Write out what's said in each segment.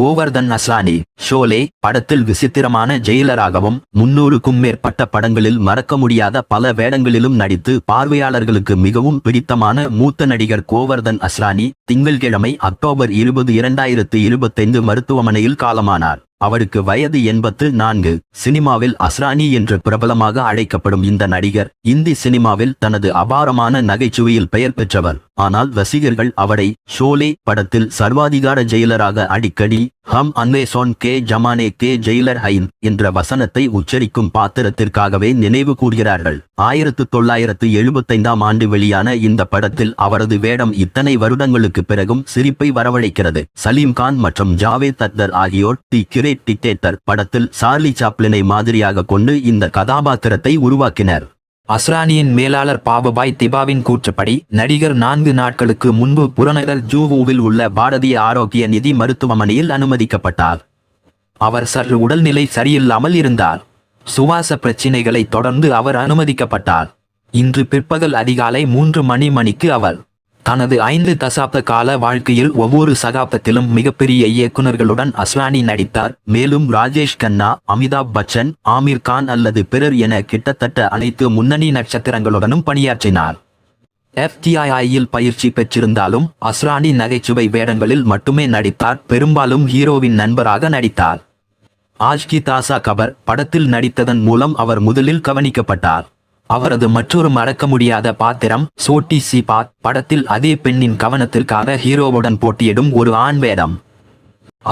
கோவர்தன் அஸ்லானி ஷோலே படத்தில் விசித்திரமான ஜெயிலராகவும் முன்னூறுக்கும் மேற்பட்ட படங்களில் மறக்க முடியாத பல வேடங்களிலும் நடித்து பார்வையாளர்களுக்கு மிகவும் பிடித்தமான மூத்த நடிகர் கோவர்தன் அஸ்ரானி திங்கள்கிழமை அக்டோபர் இருபது இரண்டாயிரத்து இருபத்தைந்து மருத்துவமனையில் காலமானார். அவருக்கு வயது எண்பத்து நான்கு. சினிமாவில் அஸ்ரானி என்று பிரபலமாக அழைக்கப்படும் இந்த நடிகர் இந்தி சினிமாவில் தனது அபாரமான நகைச்சுவையில் பெயர் பெற்றவர். ஆனால் ரசிகர்கள் அவரை ஷோலே படத்தில் சர்வாதிகார ஜெயிலராக அடிக்கடி ஹம் அன்வேசோன் கே ஜமானே கே ஜெயிலர் ஹைன் என்ற வசனத்தை உச்சரிக்கும் பாத்திரத்திற்காகவே நினைவு கூறுகிறார்கள் ஆயிரத்து தொள்ளாயிரத்து எழுபத்தைந்தாம் ஆண்டு வெளியான இந்த படத்தில் அவரது வேடம் இத்தனை வருடங்களுக்கு பிறகும் சிரிப்பை வரவழைக்கிறது. சலீம் கான் மற்றும் ஜாவேத் அக்தர் ஆகியோர் தி கிரேட் டிக்டேட்டர் படத்தில் சார்லி சாப்ளினை மாதிரியாக கொண்டு இந்த கதாபாத்திரத்தை உருவாக்கினர். அஸ்ரானியின் மேலாளர் பாபபாய் திபாவின் கூற்றுப்படி நடிகர் நான்கு நாட்களுக்கு முன்பு புறநகர் ஜூவுவில் உள்ள பாரதிய ஆரோக்கிய நிதி மருத்துவமனையில் அனுமதிக்கப்பட்டார். அவர் சற்று உடல்நிலை சரியில்லாமல் இருந்தார். சுவாச பிரச்சினைகளை தொடர்ந்து அவர் அனுமதிக்கப்பட்டார். இன்று பிற்பகல் அதிகாலை மூன்று மணி மணிக்கு அவர் தனது ஐந்து தசாப்த கால வாழ்க்கையில் ஒவ்வொரு சகாப்தத்திலும் மிகப்பெரிய இயக்குனர்களுடன் அஸ்வானி நடித்தார். மேலும் ராஜேஷ் கண்ணா அமிதாப் பச்சன் ஆமீர் கான் அல்லது பிறர் என கிட்டத்தட்ட அனைத்து முன்னணி நட்சத்திரங்களுடனும் பணியாற்றினார். எஃப்டிஐயில் பயிற்சி பெற்றிருந்தாலும் அஸ்ரானி நகைச்சுவை வேடங்களில் மட்டுமே நடித்தார். பெரும்பாலும் ஹீரோவின் நண்பராக நடித்தார். ஆஜ்கி தாசா கபர் படத்தில் நடித்ததன் மூலம் அவர் முதலில் கவனிக்கப்பட்டார். அவரது மற்றொரு மறக்க முடியாத பாத்திரம் சோட்டி சி பாத் படத்தில் அதே பெண்ணின் கவனத்திற்காக ஹீரோவுடன் போட்டியிடும் ஒரு ஆண் வேடம்.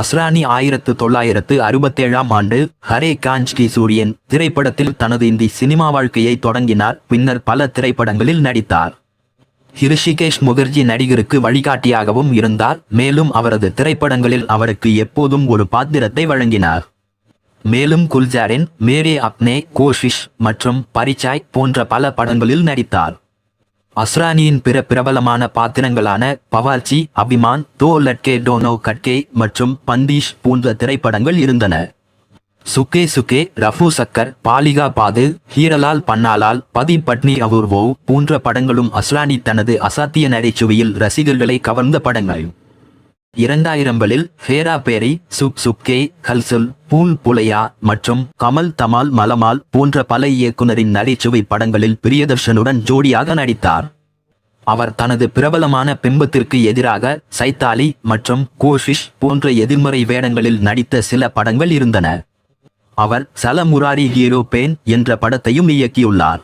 அஸ்ரானி ஆயிரத்து தொள்ளாயிரத்து அறுபத்தேழாம் ஆண்டு ஹரே காஞ்ச்கி சூரியன் திரைப்படத்தில் தனது இந்தி சினிமா வாழ்க்கையை தொடங்கினார் பின்னர் பல திரைப்படங்களில் நடித்தார். ஹிருஷிகேஷ் முகர்ஜி நடிகருக்கு வழிகாட்டியாகவும் இருந்தார் மேலும் அவரது திரைப்படங்களில் அவருக்கு எப்போதும் ஒரு பாத்திரத்தை வழங்கினார். மேலும் குல்ஜாரின் மேரே அப்னே கோஷிஷ் மற்றும் பரிச்சாய் போன்ற பல படங்களில் நடித்தார். அஸ்ரானியின் பிற பிரபலமான பாத்திரங்களான பவார்ச்சி அபிமான் தோ லட்கே டோனோ கட்கே மற்றும் பந்தீஷ் போன்ற திரைப்படங்கள் இருந்தன. சுக்கே சுக்கே ரஃபு சக்கர் பாலிகா பாது ஹீரலால் பன்னாலால் பதி பட்னி அவுர்வோ போன்ற படங்களும் அஸ்ரானி தனது அசாத்திய நகைச்சுவையில் ரசிகர்களை கவர்ந்த படங்கள். இரண்டாயிரங்களில் ஹேரா பேரி சுக் சுக்கே கல்சுல் பூல் புலையா மற்றும் கமல் தமால் மலமால் போன்ற பல இயக்குனரின் நகைச்சுவை படங்களில் பிரியதர்ஷனுடன் ஜோடியாக நடித்தார். அவர் தனது பிரபலமான பிம்பத்திற்கு எதிராக சைத்தாலி மற்றும் கோஷிஷ் போன்ற எதிர்மறை வேடங்களில் நடித்த சில படங்கள் இருந்தன. அவர் சல முராரி ஹீரோ பேன் என்ற படத்தையும் இயக்கியுள்ளார்.